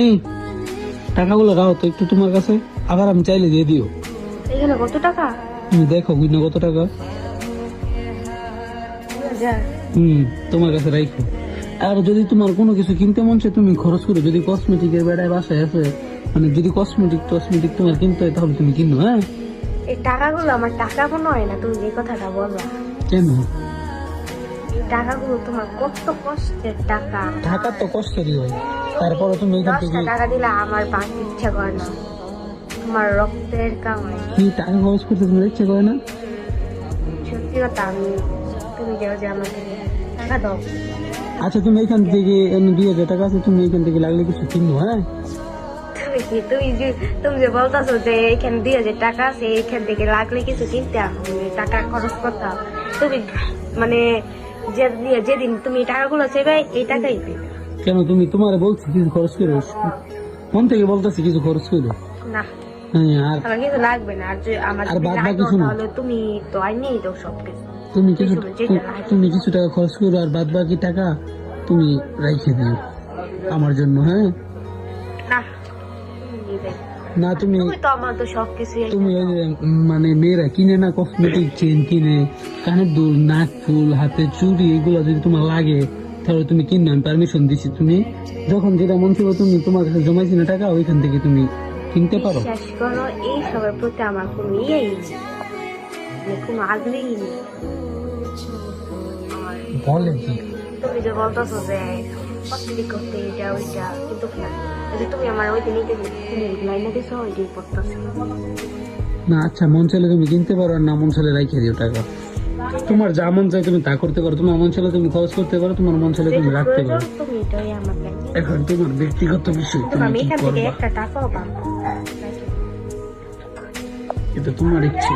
এই টাকাগুলো রাও তো একটু তোমার কাছে আবার আমি চাইলে দিয়ে দিও। এখানে কত টাকা? তুমি দেখো বুঝনা কত টাকা? হুম তোমার কাছে রাখো আর যদি তোমার কোনো কিছু কিনতে মন চায় তুমি খরচ করো যদি কসমেটিকের বেড়ায় বাসায় আছে মানে যদি কসমেটিক টসমেটিক তোমার কিনতে হয় তাহলে তুমি কিনো হ্যাঁ? এই টাকাগুলো আমার টাকা মনে হয় না তুমি যে কথাটা বলবা কেন? টাকাগুলো তোমার কত কষ্টের টাকা। টাকা তো কষ্টেরই হয়। তারপরে তুমি এখান থেকে টাকা দিলে আমার বাঁচতে ইচ্ছা করে না। তোমার রক্তের কামাই কি টাকা খরচ করতে তোমার ইচ্ছে করে না? সত্যি কথা আমি তুমি যাও যে আমাকে টাকা দাও। আচ্ছা তুমি এখান থেকে এমনি দুই হাজার টাকা আছে তুমি এখান থেকে লাগলে কিছু কিনো হ্যাঁ? তুমি কি তুমি যে তুমি যে বলতেছো যে এখানে দুই হাজার টাকা আছে এখান থেকে লাগলে কিছু কিনতে টাকা খরচ করতে হবে। তুমি মানে যে যেদিন তুমি টাকাগুলো চাইবে এই টাকাই কেন তুমি তোমার বলছি কিছু খরচ করো মন থেকে বলতেছি কিছু খরচ করো। না। হ্যাঁ আমার কিছু লাগবে না। আর যে আমার আর বাদ বাকি লাগতো তুমি তো সব কিছু তুমি কিছু কিছু যেটা লাগে। তুমি কিছু টাকা খরচ করো আর বাদ বাকি টাকা তুমি রাইখে দিও আমার জন্য হ্যাঁ? না তুমি না মানে মেয়েরা কিনে না কসমেটিক চেন কিনে কানের দুল নাক ফুল হাতে চুড়ি এগুলো যদি তোমার লাগে তাহলে তুমি কিনে আমি পারমিশন দিচ্ছি তুমি। যখন যেটা মন ছিল তুমি তোমার কাছে জমাইছি না টাকা ওইখান থেকে তুমি কিনতে পারো। বিশ্বাস করো এই সবের প্রতি আমার কোনো ইয়েই নেই। মানে কোনো আগ্রহই নেই। বলে কি? তুমি যে বলতেছো যে করতে এটা ওইটা কিন্তু না। যদি তুমি আমার ওই দিনই লাইনে দিছো ওইটাই পড়তেছে। না আচ্ছা মন চাইলে তুমি কিনতে পারো আর না মন চাইলে রাইখে দিও টাকা। তোমার যা মন চাই তুমি তা করতে পারো। তোমার মন চাইলে তুমি খরচ করতে পারো তোমার মন চাইলে তুমি রাখতে পারো। এখন তোমার ব্যক্তিগত বিষয় তুমি কি করবা? এটা তোমার ইচ্ছে।